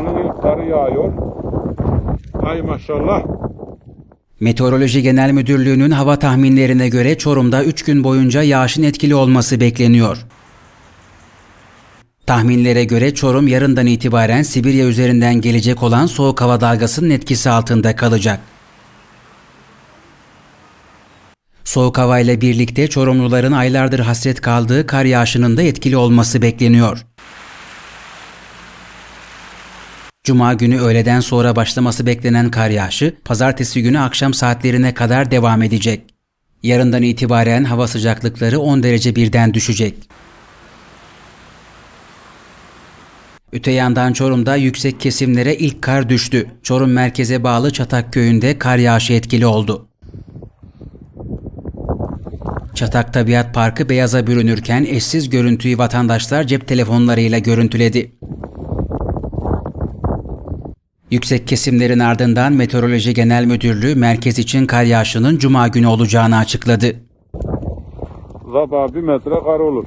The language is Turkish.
İlk karı yağıyor. Ay maşallah. Meteoroloji Genel Müdürlüğü'nün hava tahminlerine göre Çorum'da 3 gün boyunca yağışın etkili olması bekleniyor. Tahminlere göre Çorum yarından itibaren Sibirya üzerinden gelecek olan soğuk hava dalgasının etkisi altında kalacak. Soğuk havayla birlikte Çorumluların aylardır hasret kaldığı kar yağışının da etkili olması bekleniyor. Cuma günü öğleden sonra başlaması beklenen kar yağışı, pazartesi günü akşam saatlerine kadar devam edecek. Yarından itibaren hava sıcaklıkları 10 derece birden düşecek. Öte yandan Çorum'da yüksek kesimlere ilk kar düştü. Çorum merkeze bağlı Çatak köyünde kar yağışı etkili oldu. Çatak Tabiat Parkı beyaza bürünürken eşsiz görüntüyü vatandaşlar cep telefonlarıyla görüntüledi. Yüksek kesimlerin ardından Meteoroloji Genel Müdürlüğü merkez için kar yağışının cuma günü olacağını açıkladı. Sabah bir metre kar olur.